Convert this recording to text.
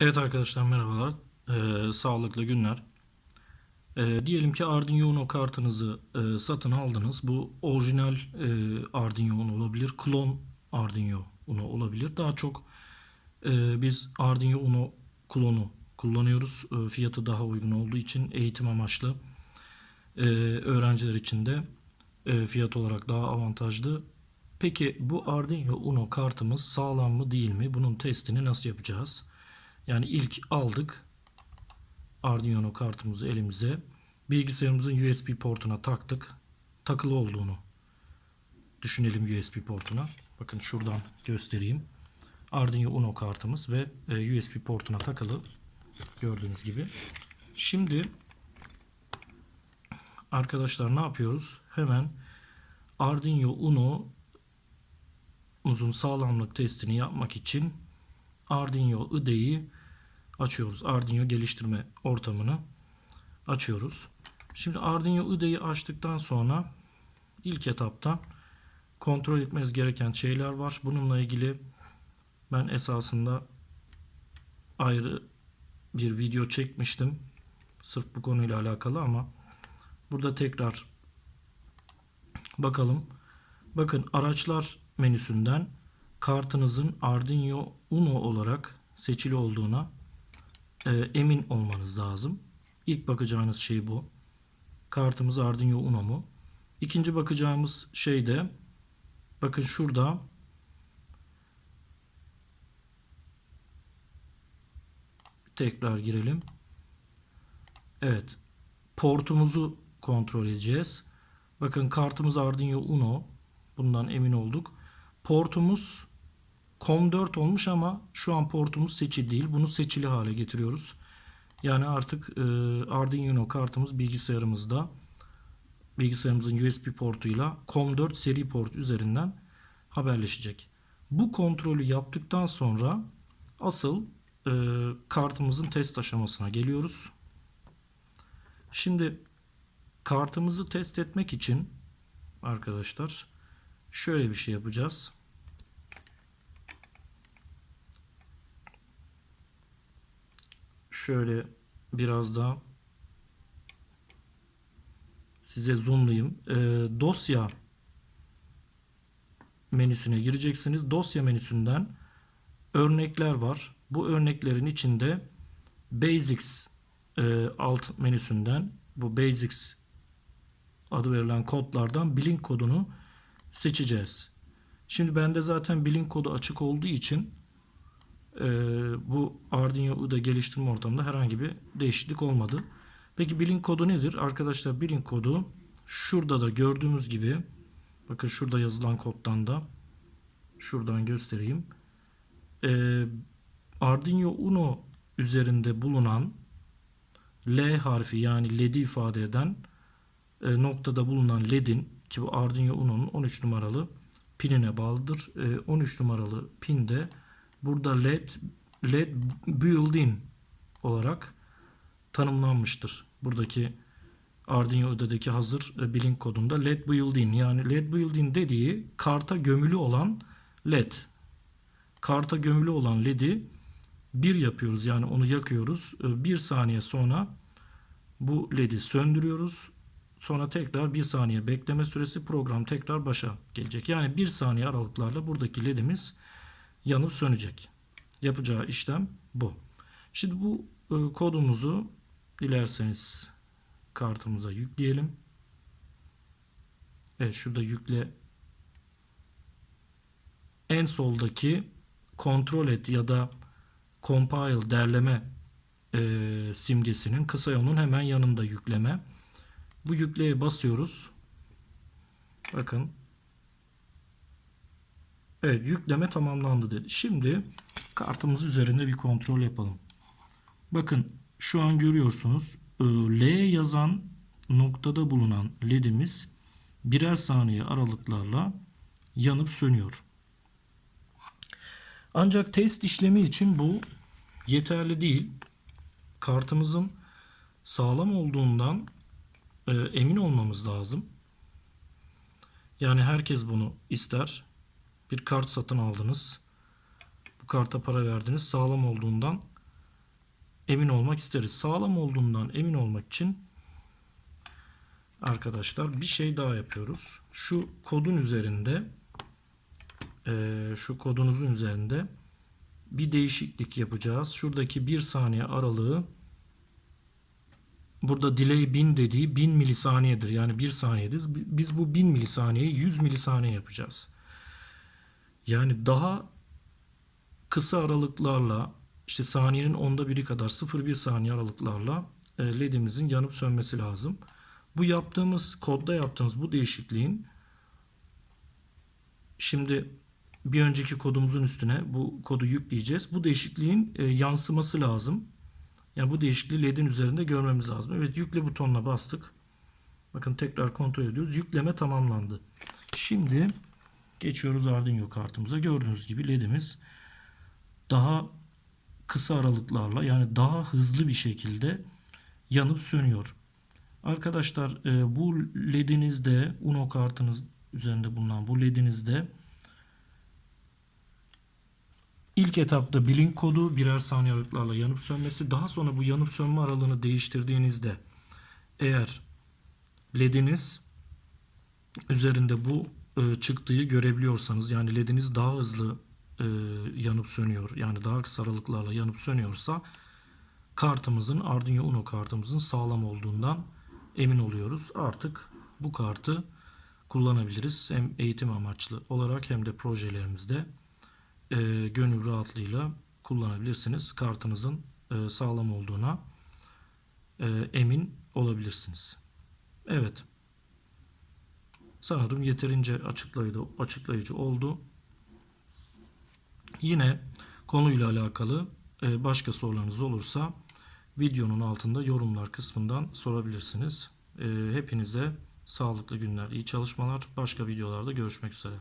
Evet arkadaşlar merhabalar. Ee, sağlıklı günler. Ee, diyelim ki Arduino kartınızı e, satın aldınız. Bu orijinal e, Arduino olabilir. Klon Arduino olabilir. Daha çok e, biz Arduino Uno klonu kullanıyoruz. E, fiyatı daha uygun olduğu için eğitim amaçlı e, öğrenciler için de e, fiyat olarak daha avantajlı. Peki bu Arduino Uno kartımız sağlam mı değil mi? Bunun testini nasıl yapacağız? Yani ilk aldık Arduino kartımızı elimize. Bilgisayarımızın USB portuna taktık. Takılı olduğunu düşünelim USB portuna. Bakın şuradan göstereyim. Arduino Uno kartımız ve e, USB portuna takılı. Gördüğünüz gibi. Şimdi arkadaşlar ne yapıyoruz? Hemen Arduino Uno uzun sağlamlık testini yapmak için Arduino IDE'yi açıyoruz. Arduino geliştirme ortamını açıyoruz. Şimdi Arduino IDE'yi açtıktan sonra ilk etapta kontrol etmeniz gereken şeyler var. Bununla ilgili ben esasında ayrı bir video çekmiştim. Sırf bu konuyla alakalı ama burada tekrar bakalım. Bakın araçlar menüsünden kartınızın Arduino Uno olarak seçili olduğuna e, emin olmanız lazım. İlk bakacağınız şey bu. Kartımız Arduino Uno mu? İkinci bakacağımız şey de bakın şurada tekrar girelim. Evet. Portumuzu kontrol edeceğiz. Bakın kartımız Arduino Uno. Bundan emin olduk. Portumuz COM4 olmuş ama şu an portumuz seçili değil. Bunu seçili hale getiriyoruz. Yani artık e, Arduino kartımız bilgisayarımızda bilgisayarımızın USB portuyla COM4 seri port üzerinden haberleşecek. Bu kontrolü yaptıktan sonra asıl e, kartımızın test aşamasına geliyoruz. Şimdi kartımızı test etmek için arkadaşlar şöyle bir şey yapacağız. Şöyle biraz daha size zoomlayayım. Ee, dosya menüsüne gireceksiniz. Dosya menüsünden örnekler var. Bu örneklerin içinde Basics e, alt menüsünden bu Basics adı verilen kodlardan Blink kodunu seçeceğiz. Şimdi bende zaten Blink kodu açık olduğu için e, bu Arduino UDA geliştirme ortamında herhangi bir değişiklik olmadı. Peki Blink kodu nedir? Arkadaşlar Blink kodu şurada da gördüğümüz gibi bakın şurada yazılan koddan da şuradan göstereyim. E, Arduino Uno üzerinde bulunan L harfi yani LED'i ifade eden e, noktada bulunan LED'in ki bu Arduino Uno'nun 13 numaralı pinine bağlıdır. E, 13 numaralı pinde burada LED LED built-in olarak tanımlanmıştır. Buradaki Arduino UDE'deki hazır e, Blink kodunda LED built-in yani LED built-in dediği karta gömülü olan LED. Karta gömülü olan LED'i bir yapıyoruz yani onu yakıyoruz. E, bir saniye sonra bu LED'i söndürüyoruz. Sonra tekrar bir saniye bekleme süresi program tekrar başa gelecek. Yani bir saniye aralıklarla buradaki ledimiz yanıp sönecek. Yapacağı işlem bu. Şimdi bu e, kodumuzu dilerseniz kartımıza yükleyelim. Evet şurada yükle en soldaki kontrol et ya da compile derleme e, simgesinin kısa yolunun hemen yanında yükleme. Bu yükleye basıyoruz. Bakın. Evet yükleme tamamlandı dedi. Şimdi kartımız üzerinde bir kontrol yapalım. Bakın şu an görüyorsunuz L yazan noktada bulunan ledimiz birer saniye aralıklarla yanıp sönüyor. Ancak test işlemi için bu yeterli değil. Kartımızın sağlam olduğundan e, emin olmamız lazım. Yani herkes bunu ister. Bir kart satın aldınız. Bu karta para verdiniz. Sağlam olduğundan emin olmak isteriz. Sağlam olduğundan emin olmak için arkadaşlar bir şey daha yapıyoruz. Şu kodun üzerinde eee, şu kodunuzun üzerinde bir değişiklik yapacağız. Şuradaki bir saniye aralığı burada delay 1000 dediği 1000 milisaniyedir. Yani 1 saniyedir. Biz bu 1000 milisaniyeyi 100 milisaniye yapacağız. Yani daha kısa aralıklarla işte saniyenin onda biri kadar 0,1 saniye aralıklarla e, ledimizin yanıp sönmesi lazım. Bu yaptığımız kodda yaptığımız bu değişikliğin şimdi bir önceki kodumuzun üstüne bu kodu yükleyeceğiz. Bu değişikliğin e, yansıması lazım. Yani bu değişikliği LED'in üzerinde görmemiz lazım. Evet yükle butonuna bastık. Bakın tekrar kontrol ediyoruz. Yükleme tamamlandı. Şimdi geçiyoruz Arduino kartımıza. Gördüğünüz gibi LED'imiz daha kısa aralıklarla yani daha hızlı bir şekilde yanıp sönüyor. Arkadaşlar e, bu ledinizde Uno kartınız üzerinde bulunan bu ledinizde ilk etapta blink kodu birer saniye aralıklarla yanıp sönmesi daha sonra bu yanıp sönme aralığını değiştirdiğinizde eğer lediniz üzerinde bu çıktığı görebiliyorsanız yani lediniz daha hızlı e, yanıp sönüyor yani daha kısa aralıklarla yanıp sönüyorsa kartımızın Arduino Uno kartımızın sağlam olduğundan emin oluyoruz. Artık bu kartı kullanabiliriz. Hem eğitim amaçlı olarak hem de projelerimizde e, gönül rahatlığıyla kullanabilirsiniz. Kartınızın e, sağlam olduğuna e, emin olabilirsiniz. Evet. Sanırım yeterince açıklayıcı, açıklayıcı oldu. Yine konuyla alakalı e, başka sorularınız olursa videonun altında yorumlar kısmından sorabilirsiniz. E, hepinize sağlıklı günler, iyi çalışmalar. Başka videolarda görüşmek üzere.